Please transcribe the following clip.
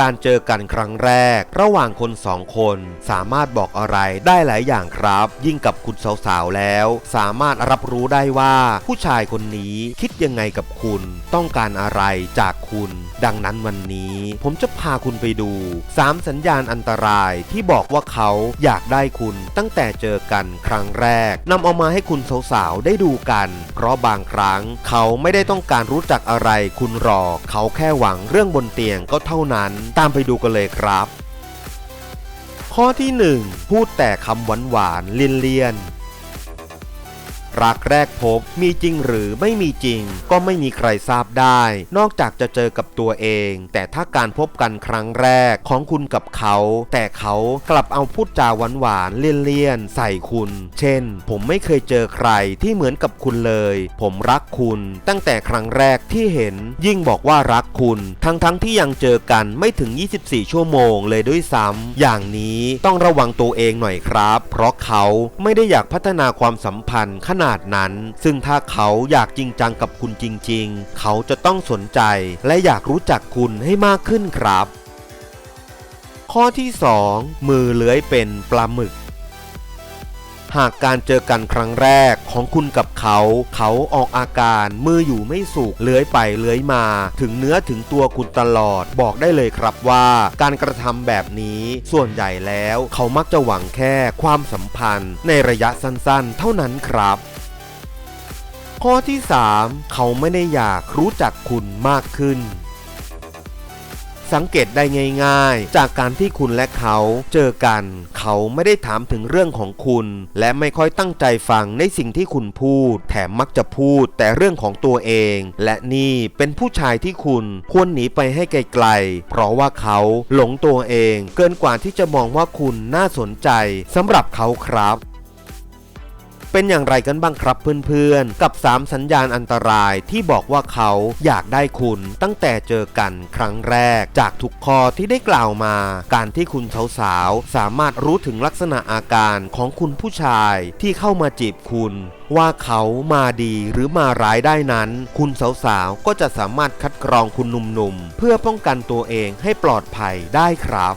การเจอกันครั้งแรก ระหว่างคนสองคนสามารถบอกอะไรได้หลายอย่างครับ ยิ่งกับคุณสาวๆแล้ว สามารถรับรู้ได้ว่า ผู้ชายคนนี้คิดยังไงกับคุณ ต้องการอะไรจากคุณ ดังนั้นวันนี้ ผมจะพาคุณไปดู 3 สัญญาณอันตรายที่บอกว่าเขาอยากได้คุณตั้งแต่เจอกันครั้งแรกนำเอามาให้คุณสาวๆได้ดูกัน เพราะบางครั้งเขาไม่ได้ต้องการรู้จักอะไรคุณหรอก เขาแค่หวังเรื่องบนเตียงก็เท่านั้นตามไปดูกันเลยครับ ข้อที่ 1 พูดแต่คำหวานหวานเลียนเลียน รักแรกพบมีจริงหรือไม่มีจริง ก็ไม่มีใครทราบได้ นอกจากจะเจอกับตัวเอง แต่ถ้าการพบกันครั้งแรกของคุณกับเขา แต่เขากลับเอาพูดจาหวานหวานๆเลี่ยนๆใส่คุณ เช่น ผมไม่เคยเจอใครที่เหมือนกับคุณเลย ผมรักคุณ ตั้งแต่ครั้งแรกที่เห็น ยิ่งบอกว่ารักคุณ ทั้งๆทที่ยังเจอกันไม่ถึง 24 ชั่วโมงเลยด้วยซ้ำอย่างนี้ต้องระวังตัวเองหน่อยครับ เพราะเขาไม่ได้อยากพัฒนาความสัมพันธ์ขนาดนั้น ซึ่งถ้าเขาอยากจริงจังกับคุณจริง ๆ เขาจะต้องสนใจและอยากรู้จักคุณให้มากขึ้นครับ ข้อที่ 2 มือเลื้อยเป็นปลาหมึกหากการเจอกันครั้งแรกของคุณกับเขา เขาออกอาการมืออยู่ไม่สุขเลื้อยไปเลื้อยมา ถึงเนื้อถึงตัวคุณตลอดบอกได้เลยครับว่า การกระทำแบบนี้ส่วนใหญ่แล้ว เขามักจะหวังแค่ความสัมพันธ์ในระยะสั้นๆ เท่านั้นครับ ข้อที่ 3 เขาไม่ได้อยากรู้จักคุณมากขึ้น สังเกตได้ง่ายๆ จากการที่คุณและเขาเจอกัน เขาไม่ได้ถามถึงเรื่องของคุณ และไม่ค่อยตั้งใจฟังในสิ่งที่คุณพูด แถมมักจะพูดแต่เรื่องของตัวเอง และนี่เป็นผู้ชายที่คุณควรหนีไปให้ไกลๆ เพราะว่าเขาหลงตัวเอง เกินกว่าที่จะมองว่าคุณน่าสนใจสำหรับเขาครับ เป็นอย่างไรกันบ้างครับเพื่อนๆ กับ 3 สัญญาณอันตรายที่บอกว่าเขาอยากได้คุณตั้งแต่เจอกันครั้งแรก จากทุกข้อที่ได้กล่าวมา การที่คุณสาวๆ สามารถรู้ถึงลักษณะอาการของคุณผู้ชายที่เข้ามาจีบคุณว่าเขามาดีหรือมาร้ายได้นั้น คุณสาวๆ ก็จะสามารถคัดกรองคุณหนุ่มๆ เพื่อป้องกันตัวเองให้ปลอดภัยได้ครับ